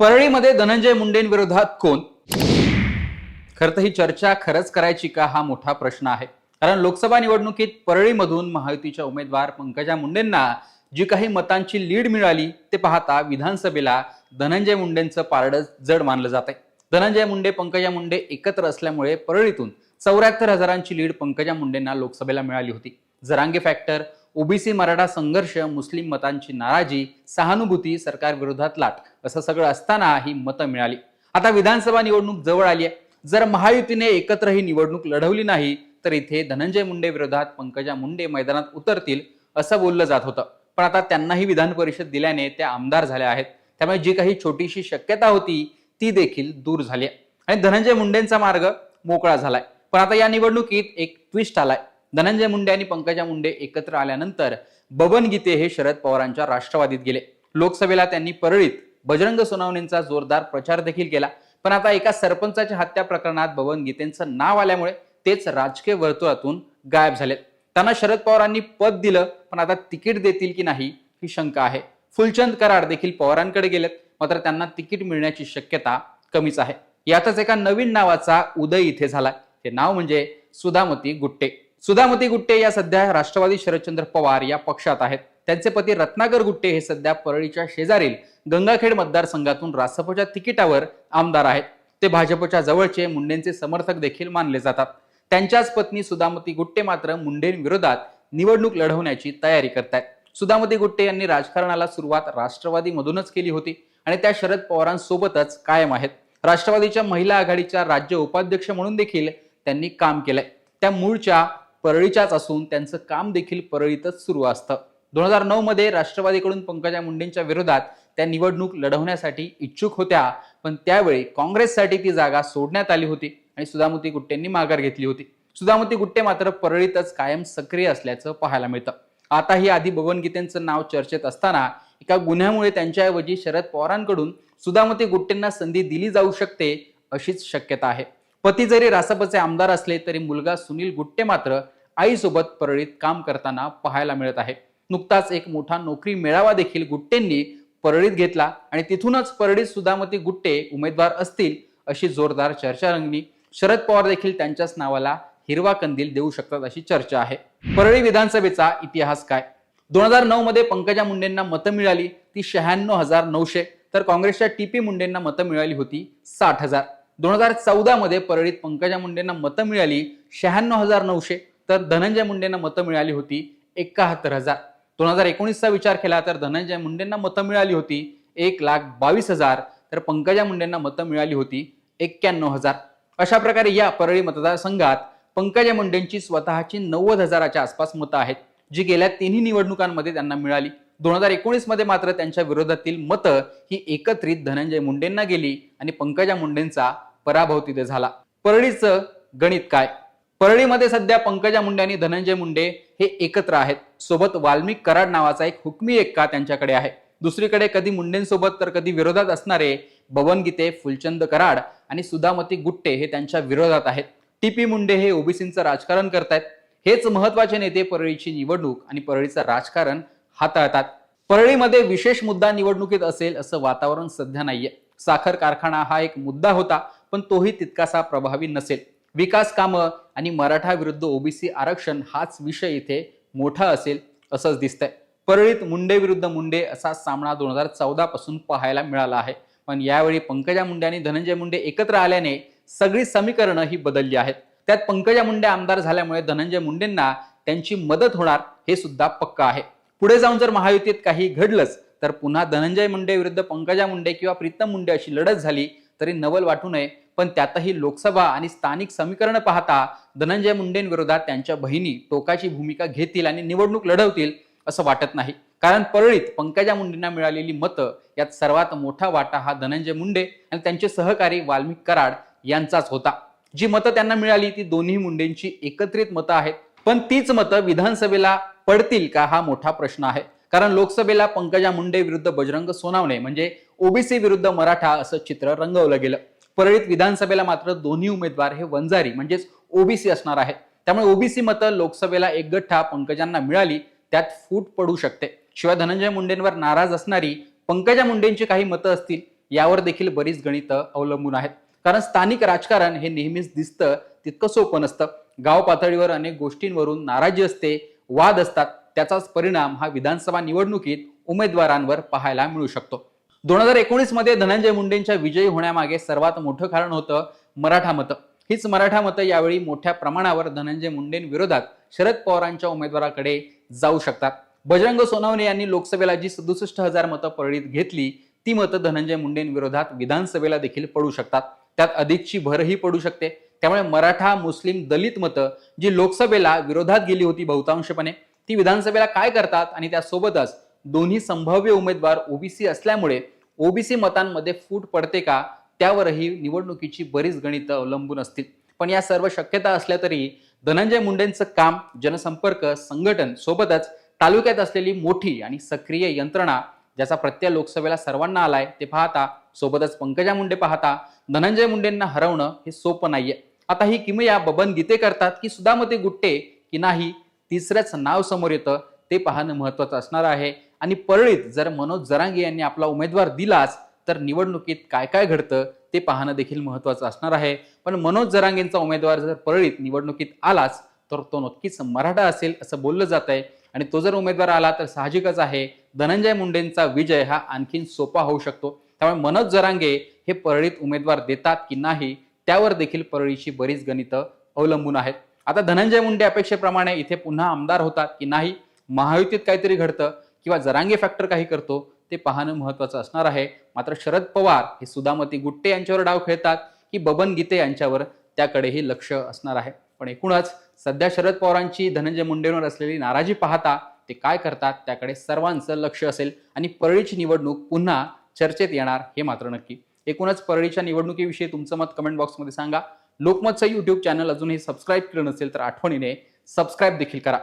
परळीमध्ये धनंजय मुंडेंविरोधात कोण? खर तर ही चर्चा खरंच करायची का हा मोठा प्रश्न आहे. कारण लोकसभा निवडणुकीत परळीमधून महायुतीच्या उमेदवार पंकजा मुंडेंना जी काही मतांची लीड मिळाली ते पाहता विधानसभेला धनंजय मुंडेंचं पारडं जड मानलं जात आहे धनंजय मुंडे पंकजा मुंडे एकत्र असल्यामुळे परळीतून चौऱ्याहत्तर हजारांची लीड पंकजा मुंडेंना लोकसभेला मिळाली होती. जरांगे फॅक्टर ओबीसी मराठा संघर्ष मुस्लिम मतांची नाराजी सहानुभूती सरकार विरोधात लाट असं सगळं असताना ही मतं मिळाली. आता विधानसभा निवडणूक जवळ आली आहे. जर महायुतीने एकत्र ही निवडणूक लढवली नाही तर इथे धनंजय मुंडे विरोधात पंकजा मुंडे मैदानात उतरतील असं बोललं जात होतं. पण आता त्यांनाही विधान परिषद दिल्याने त्या आमदार झाल्या आहेत. त्यामुळे जी काही छोटीशी शक्यता होती ती देखील दूर झाली आहे. आणि धनंजय मुंडेंचा मार्ग मोकळा झालाय. पण आता या निवडणुकीत एक ट्विस्ट आलाय. धनंजय मुंडे आणि पंकजा मुंडे एकत्र आल्यानंतर बबन गीते हे शरद पवारांच्या राष्ट्रवादीत गेले. लोकसभेला त्यांनी परळीत बजरंग सोनावणेंचा जोरदार प्रचार देखील केला. पण आता एका सरपंचाच्या हत्या प्रकरणात बबन गीतेंचं नाव आल्यामुळे तेच राजकीय वर्तुळातून गायब झालेत. त्यांना शरद पवारांनी पद दिलं पण आता तिकीट देतील की नाही ही शंका आहे. फुलचंद कराड देखील पवारांकडे गेलेत मात्र त्यांना तिकीट मिळण्याची शक्यता कमीच आहे. यातच एका नवीन नावाचा उदय इथे झाला ते नाव म्हणजे सुधामती गुट्टे. सुधामती गुट्टे या सध्या राष्ट्रवादी शरदचंद्र पवार या पक्षात आहेत. त्यांचे पती रत्नाकर गुट्टे हे सध्या परळीच्या शेजारील गंगाखेड मतदारसंघातून रासपच्या तिकिटावर आमदार आहेत. ते भाजपच्या जवळचे मुंडेंचे समर्थक देखील मानले जातात. त्यांच्याच पत्नी सुधामती गुट्टे मात्र मुंडेंविरोधात निवडणूक लढवण्याची तयारी करतायत. सुधामती गुट्टे यांनी राजकारणाला सुरुवात राष्ट्रवादीमधूनच केली होती आणि त्या शरद पवारांसोबतच कायम आहेत. राष्ट्रवादीच्या महिला आघाडीच्या राज्य उपाध्यक्ष म्हणून देखील त्यांनी काम केलंय. त्या मूळच्या परळीच्याच असून त्यांचं काम देखील परळीतच सुरू असतं. दोन हजार नऊ मध्ये राष्ट्रवादीकडून पंकजा मुंडेंच्या विरोधात त्या निवडणूक लढवण्यासाठी इच्छुक होत्या. पण त्यावेळी काँग्रेससाठी ती जागा सोडण्यात आली होती आणि सुधामती गुट्टेंनी माघार घेतली होती. सुधामती गुट्टे मात्र परळीतच कायम सक्रिय असल्याचं पाहायला मिळतं. आताही आधी बबन गीतेंचं नाव चर्चेत असताना एका गुन्ह्यामुळे त्यांच्याऐवजी शरद पवारांकडून सुधामती गुट्टेंना संधी दिली जाऊ शकते अशीच शक्यता आहे. पती जरी रासपचे आमदार असले तरी मुलगा सुनील गुट्टे मात्र आईसोबत परळीत काम करताना पाहायला मिळत आहे. नुकताच एक मोठा नोकरी मेळावा देखील गुट्टेंनी परळीत घेतला आणि तिथूनच परळीत सुधामती गुट्टे उमेदवार असतील अशी जोरदार चर्चा रंगली. शरद पवार देखील त्यांच्याच नावाला हिरवा कंदील देऊ शकतात अशी चर्चा आहे. परळी विधानसभेचा इतिहास काय? दोन हजार नऊ मध्ये पंकजा मुंडेंना मतं मिळाली ती शहाण्णव हजार नऊशे. तर काँग्रेसच्या टी पी मुंडेंना मतं मिळाली होती साठ हजार. दोन हजार चौदा मध्ये परळीत पंकजा मुंडेंना मतं मिळाली शहाण्णव हजार नऊशे. तर धनंजय मुंडेंना मतं मिळाली होती एकाहत्तर हजार. दोन हजार एकोणीसचा विचार केला तर धनंजय मुंडेंना मतं मिळाली होती एक लाख बावीस हजार. तर पंकजा मुंडेंना मतं मिळाली होती एक्क्याण्णव हजार. अशा प्रकारे या परळी मतदारसंघात पंकजा मुंडेंची स्वतःची नव्वद हजाराच्या आसपास मतं आहेत जी गेल्या तिन्ही निवडणुकांमध्ये त्यांना मिळाली. दोन हजार एकोणीसमध्ये मात्र त्यांच्या विरोधातील मतं ही एकत्रित धनंजय मुंडेंना गेली आणि पंकजा मुंडेंचा पराभव तिथे झाला. परळीचं गणित काय? परळीमध्ये सध्या पंकजा मुंडे आणि धनंजय मुंडे हे एकत्र आहेत. सोबत वाल्मिक कराड नावाचा एक हुकमी एक्का त्यांच्याकडे आहे. दुसरीकडे कधी मुंडेंसोबत तर कधी विरोधात असणारे बबन गीते फुलचंद कराड आणि सुधामती गुट्टे हे त्यांच्या विरोधात आहेत. टीपी मुंडे हे ओबीसींचं राजकारण करतायत. हेच महत्त्वाचे नेते परळीची निवडणूक आणि परळीचं राजकारण हाताळतात. परळीमध्ये विशेष मुद्दा निवडणुकीत असेल असं वातावरण सध्या नाहीये. साखर कारखाना हा एक मुद्दा होता पण तोही तितकासा प्रभावी नसेल. विकास कामं आणि मराठा विरुद्ध ओबीसी आरक्षण हाच विषय इथे मोठा असेल असंच दिसतंय. परळीत मुंडे विरुद्ध मुंडे असा सामना दोन हजार चौदा पासून पाहायला मिळाला आहे. पण यावेळी पंकजा मुंडे आणि धनंजय मुंडे एकत्र आल्याने सगळी समीकरणं ही बदलली आहेत. त्यात पंकजा मुंडे आमदार झाल्यामुळे धनंजय मुंडेंना त्यांची मदत होणार हे सुद्धा पक्का आहे. पुढे जाऊन जर महायुतीत काही घडलंच तर पुन्हा धनंजय मुंडे विरुद्ध पंकजा मुंडे किंवा प्रीतम मुंडे अशी लढत झाली तरी नवल वाटू नये. पण त्यातही लोकसभा आणि स्थानिक समीकरण पाहता धनंजय मुंडेंविरोधात त्यांच्या बहिणी टोकाची भूमिका घेतील आणि निवडणूक लढवतील असं वाटत नाही. कारण परळीत पंकजा मुंडेंना मिळालेली मतं यात सर्वात मोठा वाटा हा धनंजय मुंडे आणि त्यांचे सहकारी वाल्मिक कराड यांचाच होता. जी मतं त्यांना मिळाली ती दोन्ही मुंडेंची एकत्रित मतं आहेत. पण तीच मतं विधानसभेला पडतील का हा मोठा प्रश्न आहे. कारण लोकसभेला पंकजा मुंडे विरुद्ध बजरंग सोनावणे म्हणजे ओबीसी विरुद्ध मराठा असं चित्र रंगवलं गेलं. परळीत विधानसभेला मात्र दोन्ही उमेदवार हे वंजारी म्हणजेच ओबीसी असणार आहेत. त्यामुळे ओबीसी मतं लोकसभेला एक गठ्ठा पंकजांना मिळाली त्यात फूट पडू शकते. शिवाय धनंजय मुंडेंवर नाराज असणारी पंकजा मुंडेंची काही मतं असतील यावर देखील बरीच गणितं अवलंबून आहेत. कारण स्थानिक राजकारण हे नेहमीच दिसतं तितकं सोपं नसतं. गाव पातळीवर अनेक गोष्टींवरून नाराजी असते वाद असतात. त्याचाच परिणाम हा विधानसभा निवडणुकीत उमेदवारांवर पाहायला मिळू शकतो. दोन हजार एकोणीसमध्ये धनंजय मुंडेंच्या विजयी होण्यामागे सर्वात मोठं कारण होतं मराठा मतं. हीच मराठा मतं यावेळी मोठ्या प्रमाणावर धनंजय मुंडेंविरोधात शरद पवारांच्या उमेदवाराकडे जाऊ शकतात. बजरंग सोनवणे यांनी लोकसभेला जी सदुसष्ट हजार मतं परळीत घेतली ती मतं धनंजय मुंडेंविरोधात विधानसभेला देखील पडू शकतात. त्यात अधिकची भरही पडू शकते. त्यामुळे मराठा मुस्लिम दलित मतं जी लोकसभेला विरोधात गेली होती बहुतांशपणे ती विधानसभेला काय करतात आणि त्यासोबतच दोन्ही संभाव्य उमेदवार ओबीसी असल्यामुळे ओबीसी मतांमध्ये फूट पडते का त्यावरही निवडणुकीची बरीच गणितं अवलंबून असतील. पण या सर्व शक्यता असल्या तरी धनंजय मुंडेंचं काम जनसंपर्क संघटन सोबतच तालुक्यात असलेली मोठी आणि सक्रिय यंत्रणा ज्याचा प्रत्यय लोकसभेला सर्वांना आलाय ते पाहता सोबतच पंकजा मुंडे पाहता धनंजय मुंडेंना हरवणं हे सोपं नाहीये. आता ही किमया बबन गीते करतात की सुदामते गुट्टे की नाही तिसरंच नाव समोर येतं ते पाहणं महत्वाचं असणार आहे. आणि परळीत जर मनोज जरांगे यांनी आपला उमेदवार दिलाच तर निवडणुकीत काय काय घडतं ते पाहणं देखील महत्वाचं असणार आहे. पण मनोज जरांगेंचा उमेदवार जर परळीत निवडणुकीत आलाच तर तो नक्कीच मराठा असेल असं बोललं जात आहे आणि तो जर उमेदवार आला तर साहजिकच आहे. धनंजय मुंडेंचा विजय हा आणखीन सोपा होऊ शकतो. त्यामुळे मनोज जरांगे हे परळीत उमेदवार देतात की नाही त्यावर देखील परळीची बरीच गणितं अवलंबून आहेत. आता धनंजय मुंडे अपेक्षेप्रमाणे इथे पुन्हा आमदार होतात की नाही महायुतीत काहीतरी घडतं किंवा जरांगे फॅक्टर काही करतो ते पाहणं महत्वाचं असणार आहे. मात्र शरद पवार हे सुदामती गुट्टे यांच्यावर डाव खेळतात की बबन गीते यांच्यावर त्याकडेही लक्ष असणार आहे. पण एकूणच सध्या शरद पवारांची धनंजय मुंडेंवर असलेली नाराजी पाहता ते काय करतात त्याकडे सर्वांचं लक्ष असेल आणि परळीची निवडणूक पुन्हा चर्चेत येणार हे मात्र नक्की. एकूणच परळीच्या निवडणुकीविषयी तुमचं मत कमेंट बॉक्समध्ये सांगा. लोकमतचं यूट्यूब चॅनल अजूनही सबस्क्राईब केलं नसेल तर आठवणीने सबस्क्राईब देखील करा.